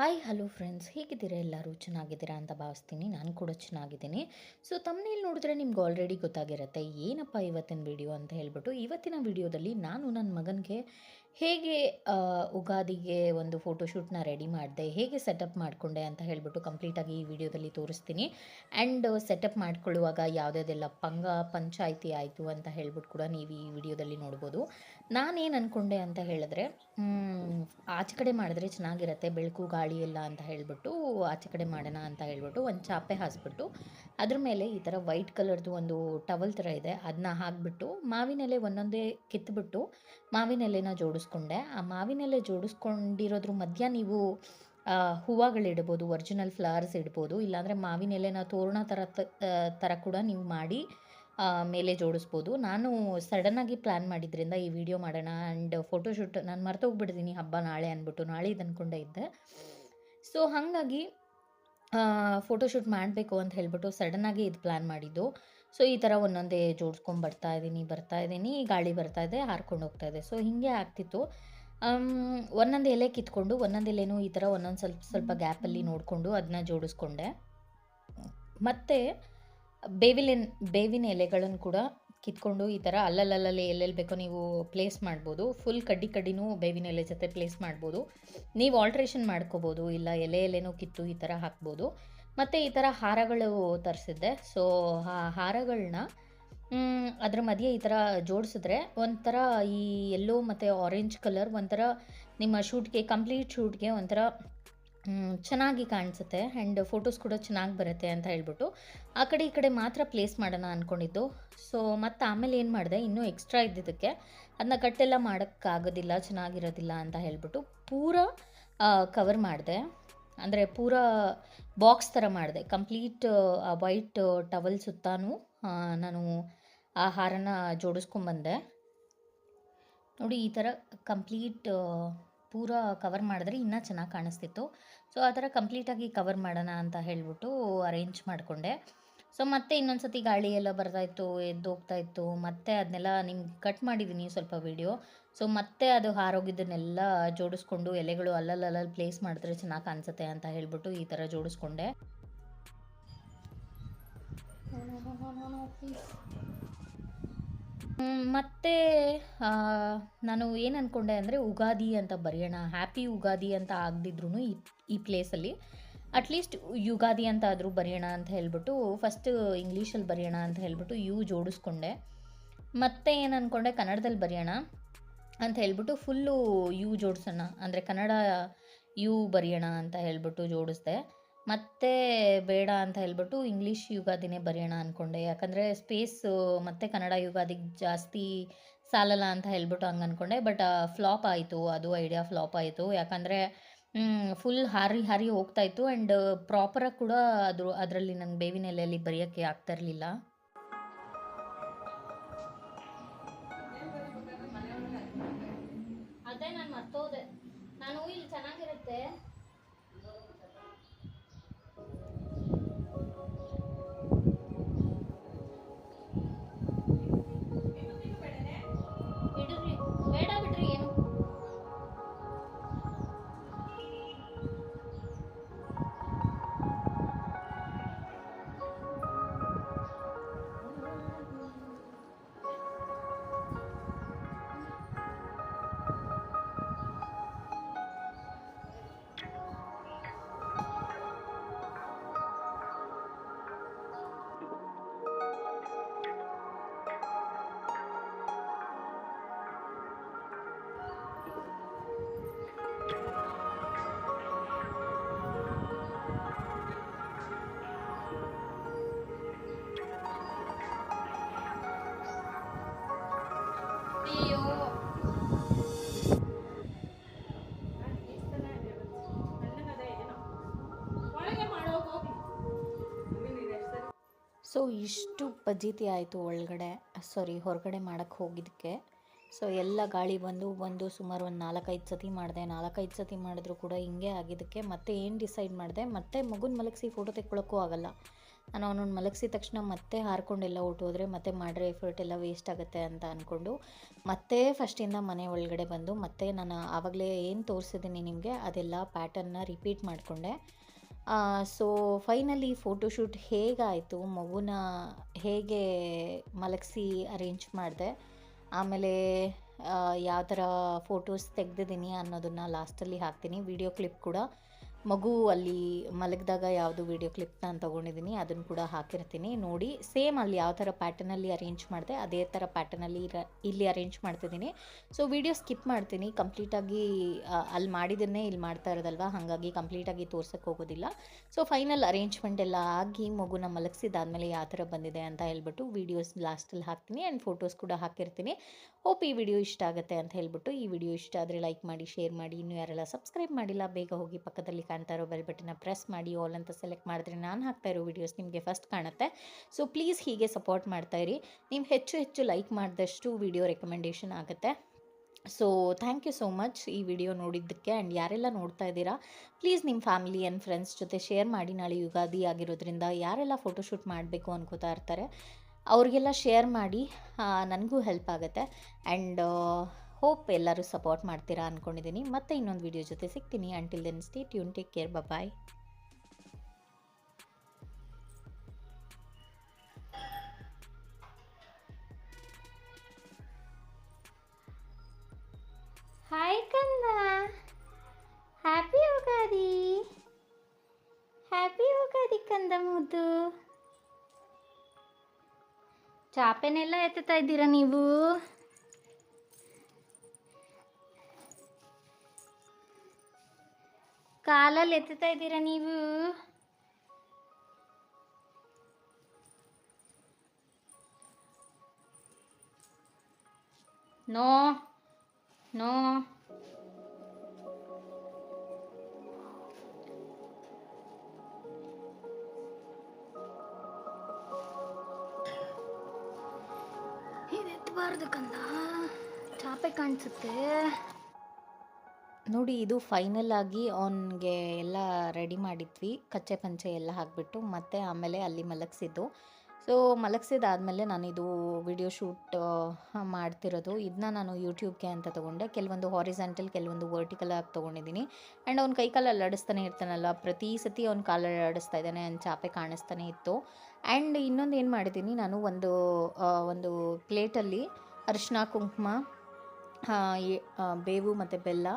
Hi hello friends ಹೇಗಿದ್ದೀರಾ? ಎಲ್ಲರೂ ಚೆನ್ನಾಗಿದ್ದೀರಾ ಅಂತ ಭಾವಿಸ್ತೀನಿ. ನಾನು ಕೂಡ ಚೆನ್ನಾಗಿದ್ದೀನಿ. ಸೊ ತಮ್ಮನೇಲಿ ನೋಡಿದ್ರೆ ನಿಮ್ಗೆ ಆಲ್ರೆಡಿ ಗೊತ್ತಾಗಿರುತ್ತೆ, ಏನಪ್ಪ ಇವತ್ತಿನ ವಿಡಿಯೋ ಅಂತ ಹೇಳ್ಬಿಟ್ಟು. ಇವತ್ತಿನ ವಿಡಿಯೋದಲ್ಲಿ ನಾನು ನನ್ನ ಮಗನಿಗೆ ಹೇಗೆ ಉಗಾದಿಗೆ ಒಂದು ಫೋಟೋಶೂಟ್ನ ರೆಡಿ ಮಾಡಿದೆ, ಹೇಗೆ ಸೆಟಪ್ ಮಾಡಿಕೊಂಡೆ ಅಂತ ಹೇಳ್ಬಿಟ್ಟು ಕಂಪ್ಲೀಟಾಗಿ ಈ ವಿಡಿಯೋದಲ್ಲಿ ತೋರಿಸ್ತೀನಿ. ಆ್ಯಂಡ್ ಸೆಟಪ್ ಮಾಡ್ಕೊಳ್ಳುವಾಗ ಯಾವುದ್ಯಾವುದೆಲ್ಲ ಪಂಗ, ಪಂಚಾಯಿತಿ ಆಯಿತು ಅಂತ ಹೇಳ್ಬಿಟ್ಟು ಕೂಡ ನೀವು ಈ ವಿಡಿಯೋದಲ್ಲಿ ನೋಡ್ಬೋದು. ನಾನೇನು ಅಂದ್ಕೊಂಡೆ ಅಂತ ಹೇಳಿದ್ರೆ ಆಚೆ ಕಡೆ ಮಾಡಿದ್ರೆ ಚೆನ್ನಾಗಿರುತ್ತೆ, ಬೆಳಕು, ಗಾಳಿ ಎಲ್ಲ ಅಂತ ಹೇಳಿಬಿಟ್ಟು, ಆಚೆ ಕಡೆ ಮಾಡೋಣ ಅಂತ ಹೇಳಿಬಿಟ್ಟು ಒಂದು ಚಾಪೆ ಹಾಸ್ಬಿಟ್ಟು, ಅದ್ರ ಮೇಲೆ ಈ ಥರ ವೈಟ್ ಕಲರ್ದು ಒಂದು ಟವಲ್ ಥರ ಇದೆ ಅದನ್ನ ಹಾಕ್ಬಿಟ್ಟು ಮಾವಿನ ಎಲೆ ಒಂದೊಂದೇ ಕಿತ್ಬಿಟ್ಟು ಮಾವಿನ ಎಲೆನ ಜೋಡಿಸ್ಕೊಂಡೆ. ಆ ಮಾವಿನ ಎಲೆ ಜೋಡಿಸ್ಕೊಂಡಿರೋದ್ರ ಮಧ್ಯ ನೀವು ಹೂವಾಗಳಿಡ್ಬೋದು, ಒರಿಜಿನಲ್ ಫ್ಲವರ್ಸ್ ಇಡ್ಬೋದು, ಇಲ್ಲಾಂದರೆ ಮಾವಿನ ಎಲೆನ ತೋರಣ ಥರ ತ- ಥರ ಕೂಡ ನೀವು ಮಾಡಿ ಮೇಲೆ ಜೋಡಿಸ್ಬೋದು. ನಾನು ಸಡನ್ನಾಗಿ ಪ್ಲ್ಯಾನ್ ಮಾಡಿದ್ರಿಂದ ಈ ವಿಡಿಯೋ ಮಾಡೋಣ ಆ್ಯಂಡ್ ಫೋಟೋಶೂಟ್ ನಾನು ಮರ್ತೋಗ್ಬಿಡ್ತೀನಿ ಹಬ್ಬ ನಾಳೆ ಅಂದ್ಬಿಟ್ಟು ನಾಳೆ ಇದು ಅಂದ್ಕೊಂಡೇ ಇದ್ದೆ. ಸೊ ಹಾಗಾಗಿ ಫೋಟೋಶೂಟ್ ಮಾಡಬೇಕು ಅಂತ ಹೇಳ್ಬಿಟ್ಟು ಸಡನ್ನಾಗಿ ಇದು ಪ್ಲ್ಯಾನ್ ಮಾಡಿದ್ದು. ಸೊ ಈ ಥರ ಒಂದೊಂದೇ ಜೋಡಿಸ್ಕೊಂಡು ಬರ್ತಾ ಇದ್ದೀನಿ ಬರ್ತಾ ಇದ್ದೀನಿ ಗಾಳಿ ಬರ್ತಾ ಇದೆ ಹಾರ್ಕೊಂಡು ಹೋಗ್ತಾ ಇದೆ. ಸೊ ಹೀಗೆ ಆಗ್ತಿತ್ತು. ಒಂದೊಂದು ಎಲೆ ಕಿತ್ಕೊಂಡು ಒಂದೊಂದು ಎಲೆನೂ ಈ ಥರ ಒಂದೊಂದು ಸ್ವಲ್ಪ ಸ್ವಲ್ಪ ಗ್ಯಾಪಲ್ಲಿ ನೋಡಿಕೊಂಡು ಅದನ್ನ ಜೋಡಿಸ್ಕೊಂಡೆ. ಮತ್ತು ಬೇವಿನ ಬೇವಿನ ಎಲೆಗಳನ್ನು ಕೂಡ ಕಿತ್ಕೊಂಡು ಈ ಥರ ಅಲ್ಲಲ್ಲಲ್ಲಿ ಎಲ್ಲೆಲ್ಲಿ ಬೇಕೋ ನೀವು ಪ್ಲೇಸ್ ಮಾಡ್ಬೋದು. ಫುಲ್ ಕಡ್ಡಿ ಕಡ್ಡಿನೂ ಬೇವಿನ ಎಲೆ ಜೊತೆ ಪ್ಲೇಸ್ ಮಾಡ್ಬೋದು. ನೀವು ಆಲ್ಟ್ರೇಷನ್ ಮಾಡ್ಕೋಬೋದು, ಇಲ್ಲ ಎಲೆ ಎಲೆನೂ ಕಿತ್ತು ಈ ಥರ ಹಾಕ್ಬೋದು. ಮತ್ತು ಈ ಥರ ಹಾರಗಳು ತರಿಸಿದ್ದೆ. ಸೊ ಆ ಹಾರಗಳನ್ನ ಅದ್ರ ಮಧ್ಯೆ ಈ ಥರ ಜೋಡಿಸಿದ್ರೆ ಒಂಥರ ಈ ಎಲ್ಲೋ ಮತ್ತು ಆರೆಂಜ್ ಕಲರ್ ಒಂಥರ ನಿಮ್ಮ ಶೂಟ್ಗೆ ಕಂಪ್ಲೀಟ್ ಶೂಟ್ಗೆ ಒಂಥರ ಚೆನ್ನಾಗಿ ಕಾಣಿಸುತ್ತೆ ಆ್ಯಂಡ್ ಫೋಟೋಸ್ ಕೂಡ ಚೆನ್ನಾಗಿ ಬರುತ್ತೆ ಅಂತ ಹೇಳ್ಬಿಟ್ಟು. ಆ ಕಡೆ ಈ ಕಡೆ ಮಾತ್ರ ಪ್ಲೇಸ್ ಮಾಡೋಣ ಅಂದ್ಕೊಂಡಿದ್ದು ಸೊ ಮತ್ತು ಆಮೇಲೆ ಏನು ಮಾಡಿದೆ? ಇನ್ನೂ ಎಕ್ಸ್ಟ್ರಾ ಇದ್ದಿದ್ದಕ್ಕೆ ಅದನ್ನ ಕಟ್ಟೆಲ್ಲ ಮಾಡೋಕ್ಕಾಗೋದಿಲ್ಲ, ಚೆನ್ನಾಗಿರೋದಿಲ್ಲ ಅಂತ ಹೇಳ್ಬಿಟ್ಟು ಪೂರ ಕವರ್ ಮಾಡಿದೆ. ಅಂದರೆ ಪೂರ ಬಾಕ್ಸ್ ಥರ ಮಾಡಿದೆ. ಕಂಪ್ಲೀಟ್ ವೈಟ್ ಟವಲ್ ಸುತ್ತಾನು ನಾನು ಆ ಹಾರನ ಜೋಡಿಸ್ಕೊಂಬಂದೆ. ನೋಡಿ ಈ ಥರ ಕಂಪ್ಲೀಟ್ ಪೂರ ಕವರ್ ಮಾಡಿದ್ರೆ ಇನ್ನೂ ಚೆನ್ನಾಗಿ ಕಾಣಿಸ್ತಿತ್ತು. ಸೊ ಆ ಥರ ಕಂಪ್ಲೀಟಾಗಿ ಕವರ್ ಮಾಡೋಣ ಅಂತ ಹೇಳ್ಬಿಟ್ಟು ಅರೇಂಜ್ ಮಾಡಿಕೊಂಡೆ. ಸೊ ಮತ್ತೆ ಇನ್ನೊಂದು ಸತಿ ಗಾಳಿ ಎಲ್ಲ ಬರ್ತಾಯಿತ್ತು ಎದ್ದು ಹೋಗ್ತಾ ಇತ್ತು. ಮತ್ತೆ ಅದನ್ನೆಲ್ಲ ನಿಮ್ಗೆ ಕಟ್ ಮಾಡಿದ್ದೀನಿ ಸ್ವಲ್ಪ ವಿಡಿಯೋ ಸೊ ಮತ್ತೆ ಅದು ಹಾರೋಗಿದ್ದನ್ನೆಲ್ಲ ಜೋಡಿಸ್ಕೊಂಡು ಎಲೆಗಳು ಅಲ್ಲಲ್ಲಲ್ಲಿ ಪ್ಲೇಸ್ ಮಾಡಿದ್ರೆ ಚೆನ್ನಾಗಿ ಕಾಣಿಸುತ್ತೆ ಅಂತ ಹೇಳಿಬಿಟ್ಟು ಈ ಥರ ಜೋಡಿಸ್ಕೊಂಡೆ. ಮತ್ತೆ ನಾನು ಏನು ಅಂದ್ಕೊಂಡೆ ಅಂದರೆ ಉಗಾದಿ ಅಂತ ಬರೆಯೋಣ. ಹ್ಯಾಪಿ ಉಗಾದಿ ಅಂತ ಆಗದಿದ್ರು ಈ ಈ ಪ್ಲೇಸಲ್ಲಿ ಅಟ್ಲೀಸ್ಟ್ ಯುಗಾದಿ ಅಂತ ಆದರೂ ಬರೆಯೋಣ ಅಂತ ಹೇಳ್ಬಿಟ್ಟು ಫಸ್ಟ್ ಇಂಗ್ಲೀಷಲ್ಲಿ ಬರೆಯೋಣ ಅಂತ ಹೇಳ್ಬಿಟ್ಟು ಯು ಜೋಡಿಸ್ಕೊಂಡೆ. ಮತ್ತೆ ಏನು ಅಂದ್ಕೊಂಡೆ ಕನ್ನಡದಲ್ಲಿ ಬರೆಯೋಣ ಅಂತ ಹೇಳ್ಬಿಟ್ಟು ಫುಲ್ಲು ಯು ಜೋಡಿಸೋಣ. ಅಂದರೆ ಕನ್ನಡ ಯು ಬರೆಯೋಣ ಅಂತ ಹೇಳ್ಬಿಟ್ಟು ಜೋಡಿಸ್ದೆ. ಮತ್ತೆ ಬೇಡ ಅಂತ ಹೇಳ್ಬಿಟ್ಟು ಇಂಗ್ಲೀಷ್ ಯುಗಾದಿನೇ ಬರೆಯೋಣ ಅಂದ್ಕೊಂಡೆ ಯಾಕಂದರೆ ಸ್ಪೇಸ್ ಮತ್ತು ಕನ್ನಡ ಯುಗಾದಿಗೆ ಜಾಸ್ತಿ ಸಾಲಲ್ಲ ಅಂತ ಹೇಳ್ಬಿಟ್ಟು ಹಂಗೆ ಅಂದ್ಕೊಂಡೆ ಬಟ್ ಫ್ಲಾಪ್ ಆಯಿತು. ಅದು ಐಡಿಯಾ ಫ್ಲಾಪ್ ಆಯಿತು. ಯಾಕಂದರೆ ಫುಲ್ ಹಾರಿ ಹಾರಿ ಹೋಗ್ತಾ ಇತ್ತು. ಆ್ಯಂಡ್ ಪ್ರಾಪರಾಗಿ ಕೂಡ ಅದು ಅದರಲ್ಲಿ ನನಗೆ ಬೇವಿನ ಎಲೆಯಲ್ಲಿ ಬರೆಯೋಕ್ಕೆ ಆಗ್ತಾ ಇರಲಿಲ್ಲ. ಅದೇ ನಾನು ಮರ್ತೋದೆ. ನಾನು ಇಲ್ಲಿ ಚೆನ್ನಾಗಿರುತ್ತೆ. ಸೊ ಇಷ್ಟು ಪಜೀತಿ ಆಯಿತು ಒಳಗಡೆ ಸಾರಿ ಹೊರಗಡೆ ಮಾಡೋಕ್ಕೆ ಹೋಗಿದ್ದಕ್ಕೆ ಸೊ ಎಲ್ಲ ಗಾಳಿ ಬಂದು ಬಂದು ಸುಮಾರು ಒಂದು ನಾಲ್ಕೈದು ಸತಿ ಮಾಡಿದೆ. ನಾಲ್ಕೈದು ಸತಿ ಮಾಡಿದ್ರು ಕೂಡ ಹಿಂಗೆ ಆಗಿದ್ದಕ್ಕೆ ಮತ್ತೆ ಏನು ಡಿಸೈಡ್ ಮಾಡಿದೆ? ಮತ್ತೆ ಮಗುನ ಮಲಗಿಸಿ ಫೋಟೋ ತೆಕ್ಕೊಳ್ಳೋಕ್ಕೂ ಆಗಲ್ಲ. ನಾನು ಅವನನ್ನು ಮಲಗಿಸಿದ ತಕ್ಷಣ ಮತ್ತೆ ಹಾರ್ಕೊಂಡೆಲ್ಲ ಹೋದರೆ ಮತ್ತೆ ಮಾಡಿರೋ ಎಫರ್ಟ್ ಎಲ್ಲ ವೇಸ್ಟ್ ಆಗುತ್ತೆ ಅಂತ ಅಂದ್ಕೊಂಡು ಮತ್ತೆ ಫಸ್ಟಿಂದ ಮನೆ ಒಳಗಡೆ ಬಂದು ಮತ್ತೆ ನಾನು ಆವಾಗಲೇ ಏನು ತೋರಿಸಿದ್ದೀನಿ ನಿಮಗೆ ಅದೆಲ್ಲ ಪ್ಯಾಟರ್ನ್ನ ರಿಪೀಟ್ ಮಾಡಿಕೊಂಡೆ. ಸೊ ಫೈನಲಿ ಫೋಟೋಶೂಟ್ ಹೇಗಾಯಿತು? ಮಗುನ ಹೇಗೆ ಮಲಗಿಸಿ ಅರೇಂಜ್ ಮಾಡಿದೆ? ಆಮೇಲೆ ಯಾವ ಥರ ಫೋಟೋಸ್ ತೆಗ್ದಿದ್ದೀನಿ ಅನ್ನೋದನ್ನು ಲಾಸ್ಟಲ್ಲಿ ಹಾಕ್ತೀನಿ. ವಿಡಿಯೋ ಕ್ಲಿಪ್ ಕೂಡ. ಮಗು ಅಲ್ಲಿ ಮಲಗಿದಾಗ ಯಾವುದು ವಿಡಿಯೋ ಕ್ಲಿಪ್ ನಾನು ತೊಗೊಂಡಿದ್ದೀನಿ ಅದನ್ನು ಕೂಡ ಹಾಕಿರ್ತೀನಿ. ನೋಡಿ ಸೇಮ್ ಅಲ್ಲಿ ಯಾವ ಥರ ಪ್ಯಾಟರ್ನಲ್ಲಿ ಅರೇಂಜ್ ಮಾಡಿದೆ, ಅದೇ ಥರ ಪ್ಯಾಟರ್ನಲ್ಲಿ ಇಲ್ಲಿ ಅರೇಂಜ್ ಮಾಡ್ತಿದ್ದೀನಿ ಸೊ ವಿಡಿಯೋ ಸ್ಕಿಪ್ ಮಾಡ್ತೀನಿ. ಕಂಪ್ಲೀಟಾಗಿ ಅಲ್ಲಿ ಮಾಡಿದ್ದನ್ನೇ ಇಲ್ಲಿ ಮಾಡ್ತಾ ಇರೋದಲ್ವ? ಹಾಗಾಗಿ ಕಂಪ್ಲೀಟಾಗಿ ತೋರ್ಸೋಕ್ಕೆ ಹೋಗೋದಿಲ್ಲ. ಸೊ ಫೈನಲ್ ಅರೇಂಜ್ಮೆಂಟ್ ಎಲ್ಲ ಆಗಿ ಮಗುನ ಮಲಗಿಸಿದಾದ್ಮೇಲೆ ಯಾವ ಥರ ಬಂದಿದೆ ಅಂತ ಹೇಳ್ಬಿಟ್ಟು ವೀಡಿಯೋಸ್ ಲಾಸ್ಟಲ್ಲಿ ಹಾಕ್ತೀನಿ ಆ್ಯಂಡ್ ಫೋಟೋಸ್ ಕೂಡ ಹಾಕಿರ್ತೀನಿ. ಹೋಪ್ ಈ ವಿಡಿಯೋ ಇಷ್ಟ ಆಗುತ್ತೆ ಅಂತ ಹೇಳ್ಬಿಟ್ಟು ಈ ವಿಡಿಯೋ ಇಷ್ಟ ಆದರೆ ಲೈಕ್ ಮಾಡಿ ಶೇರ್ ಮಾಡಿ. ಇನ್ನೂ ಯಾರೆಲ್ಲ ಸಬ್ಸ್ಕ್ರೈಬ್ ಮಾಡಿಲ್ಲ, ಬೇಗ ಹೋಗಿ ಪಕ್ಕದಲ್ಲಿ ಕಾಣ್ತಾ ಇರೋ ಬೆಲ್ ಬಟನ್ನ ಪ್ರೆಸ್ ಮಾಡಿ ಆಲ್ ಅಂತ ಸೆಲೆಕ್ಟ್ ಮಾಡಿದ್ರೆ ನಾನು ಹಾಕ್ತಾ ಇರೋ ವಿಡಿಯೋಸ್ ನಿಮಗೆ ಫಸ್ಟ್ ಕಾಣುತ್ತೆ. ಸೊ ಪ್ಲೀಸ್ ಹೀಗೆ ಸಪೋರ್ಟ್ ಮಾಡ್ತಾ ಇರಿ. ನೀವು ಹೆಚ್ಚು ಹೆಚ್ಚು ಲೈಕ್ ಮಾಡಿದಷ್ಟು ವಿಡಿಯೋ ರೆಕಮೆಂಡೇಷನ್ ಆಗುತ್ತೆ. So thank you so much ಈ ವಿಡಿಯೋ ನೋಡಿದ್ದಕ್ಕೆ. ಆ್ಯಂಡ್ ಯಾರೆಲ್ಲ ನೋಡ್ತಾ ಇದ್ದೀರಾ ಪ್ಲೀಸ್ ನಿಮ್ಮ ಫ್ಯಾಮಿಲಿ ಆ್ಯಂಡ್ ಫ್ರೆಂಡ್ಸ್ ಜೊತೆ ಶೇರ್ ಮಾಡಿ. ನಾಳೆ ಯುಗಾದಿ ಆಗಿರೋದ್ರಿಂದ ಯಾರೆಲ್ಲ ಫೋಟೋಶೂಟ್ ಮಾಡಬೇಕು ಅನ್ಕೋತಾ ಇರ್ತಾರೆ, ಅವ್ರಿಗೆಲ್ಲ ಶೇರ್ ಮಾಡಿ ನನಗೂ ಹೆಲ್ಪ್ ಆಗುತ್ತೆ. ಆ್ಯಂಡ್ ಹೋಪ್ ಎಲ್ಲರೂ ಸಪೋರ್ಟ್ ಮಾಡ್ತೀರಾ ಅಂದ್ಕೊಂಡಿದ್ದೀನಿ ಮತ್ತೆ ಇನ್ನೊಂದು ವಿಡಿಯೋ ಜೊತೆ ಸಿಗ್ತೀನಿ. Until then stay tune take care bye hi ಕಂದ ಹ್ಯಾಪಿ ಹ್ಯಾಪಿ ಕಂದ ಮುದ್ದು ಚಾಪೆನೆಲ್ಲ ಎತ್ತುತ್ತಾ ನೀವು ಕಾಲಲ್ಲಿ ಎತ್ತುತ್ತಾ ಇದ್ದೀರಾ ನೀವು? No no. ಇದೆತ್ತಬಾರ್ದು ಕಂದ. ಚಾಪೆ ಕಾಣಿಸುತ್ತೆ. ನೋಡಿ ಇದು ಫೈನಲ್ ಆಗಿ ಅವನಿಗೆ ಎಲ್ಲ ರೆಡಿ ಮಾಡಿದ್ವಿ. ಕಚ್ಚೆ ಪಂಚೆ ಎಲ್ಲ ಹಾಕಿಬಿಟ್ಟು ಮತ್ತೆ ಆಮೇಲೆ ಅಲ್ಲಿ ಮಲಗಿಸಿದ್ದು. ಸೊ ಮಲಗಿಸಿದಾದಮೇಲೆ ನಾನಿದು ವಿಡಿಯೋ ಶೂಟ್ ಮಾಡ್ತಿರೋದು. ಇದನ್ನ ನಾನು ಯೂಟ್ಯೂಬ್ಗೆ ಅಂತ ತೊಗೊಂಡೆ. ಕೆಲವೊಂದು ಹಾರಿಸೆಂಟಲ್ ಕೆಲವೊಂದು ವರ್ಟಿಕಲ್ ಆಗಿ ತೊಗೊಂಡಿದ್ದೀನಿ. ಆ್ಯಂಡ್ ಅವ್ನ ಕೈಕಾಲು ಅಲ್ಲಾಡಿಸ್ತಾನೆ ಇರ್ತಾನಲ್ಲ. ಪ್ರತಿ ಸತಿ ಅವ್ನ ಕಾಲು ಅಡಿಸ್ತಾ ಇದ್ದಾನೆ. ಅವ್ನ ಚಾಪೆ ಕಾಣಿಸ್ತಾನೆ ಇತ್ತು. ಆ್ಯಂಡ್ ಇನ್ನೊಂದು ಏನು ಮಾಡಿದ್ದೀನಿ, ನಾನು ಒಂದು ಒಂದು ಪ್ಲೇಟಲ್ಲಿ ಅರಿಶಿನ ಕುಂಕುಮ ಬೇವು ಮತ್ತು ಬೆಲ್ಲ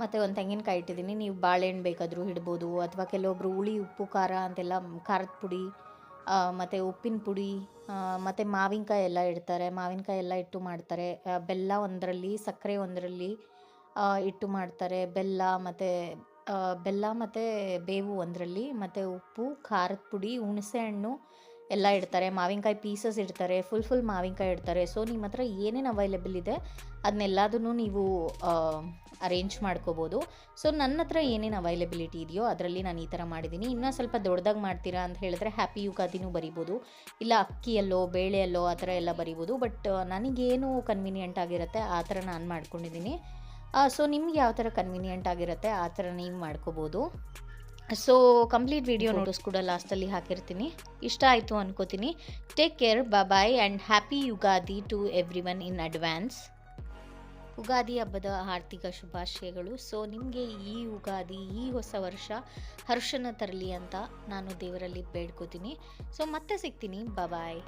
ಮತ್ತು ಒಂದು ತೆಂಗಿನಕಾಯಿ ಇಟ್ಟಿದ್ದೀನಿ. ನೀವು ಬಾಳೆಹಣ್ಣು ಬೇಕಾದರೂ ಇಡ್ಬೋದು, ಅಥವಾ ಕೆಲವೊಬ್ಬರು ಹುಳಿ, ಉಪ್ಪು, ಖಾರ ಅಂತೆಲ್ಲ ಖಾರದ ಪುಡಿ ಮತ್ತು ಉಪ್ಪಿನ ಪುಡಿ ಮತ್ತು ಮಾವಿನಕಾಯಿ ಎಲ್ಲ ಇಡ್ತಾರೆ. ಮಾವಿನಕಾಯಿ ಎಲ್ಲ ಇಟ್ಟು ಮಾಡ್ತಾರೆ. ಬೆಲ್ಲ ಒಂದರಲ್ಲಿ, ಸಕ್ಕರೆ ಒಂದರಲ್ಲಿ ಇಟ್ಟು ಮಾಡ್ತಾರೆ. ಬೆಲ್ಲ ಮತ್ತು ಬೆಲ್ಲ ಮತ್ತು ಬೇವು ಒಂದರಲ್ಲಿ, ಮತ್ತು ಉಪ್ಪು, ಖಾರದ ಪುಡಿ ಹುಣಸೆ ಹಣ್ಣು ಎಲ್ಲ ಇಡ್ತಾರೆ. ಮಾವಿನಕಾಯಿ ಪೀಸಸ್ ಇಡ್ತಾರೆ. ಫುಲ್ ಫುಲ್ ಮಾವಿನಕಾಯಿ ಇಡ್ತಾರೆ. ಸೊ, ನಿಮ್ಮ ಹತ್ರ ಏನೇನು ಅವೈಲೇಬಲ್ ಇದೆ ಅದನ್ನೆಲ್ಲದನ್ನು ನೀವು ಅರೇಂಜ್ ಮಾಡ್ಕೋಬೋದು. ಸೊ ನನ್ನ ಹತ್ರ ಏನೇನು ಅವೈಲೆಬಿಲಿಟಿ ಇದೆಯೋ ಅದರಲ್ಲಿ ನಾನು ಈ ಥರ ಮಾಡಿದ್ದೀನಿ. ಇನ್ನೂ ಸ್ವಲ್ಪ ದೊಡ್ಡದಾಗಿ ಮಾಡ್ತೀರಾ ಅಂತ ಹೇಳಿದ್ರೆ ಹ್ಯಾಪಿ ಯುಗಾದಿನೂ ಬರಿಬೋದು. ಇಲ್ಲ ಅಕ್ಕಿಯಲ್ಲೋ ಬೇಳೆಯಲ್ಲೋ ಆ ಥರ ಎಲ್ಲ ಬರಿಬೋದು. ಬಟ್ ನನಗೇನು ಕನ್ವೀನಿಯೆಂಟ್ ಆಗಿರುತ್ತೆ ಆ ಥರ ನಾನು ಮಾಡ್ಕೊಂಡಿದ್ದೀನಿ. ಸೊ ನಿಮ್ಗೆ ಯಾವ ಥರ ಕನ್ವೀನಿಯೆಂಟ್ ಆಗಿರುತ್ತೆ ಆ ಥರ ನೀವು ಮಾಡ್ಕೋಬೋದು. ಸೊ ಕಂಪ್ಲೀಟ್ ವಿಡಿಯೋ ನೋಟಿಸ್ ಕೂಡ ಲಾಸ್ಟಲ್ಲಿ ಹಾಕಿರ್ತೀನಿ. ಇಷ್ಟ ಆಯಿತು ಅನ್ಕೋತೀನಿ. Take care bye and happy Ugadi to everyone in advance Ugadi ಹಬ್ಬದ ಆರ್ಥಿಕ ಶುಭಾಶಯಗಳು. ಸೊ ನಿಮಗೆ ಈ ಯುಗಾದಿ ಈ ಹೊಸ ವರ್ಷ ಹರ್ಷನ ತರಲಿ ಅಂತ ನಾನು ದೇವರಲ್ಲಿ ಬೇಡ್ಕೋತೀನಿ. ಸೊ ಮತ್ತೆ ಸಿಗ್ತೀನಿ. ಬಾಯ್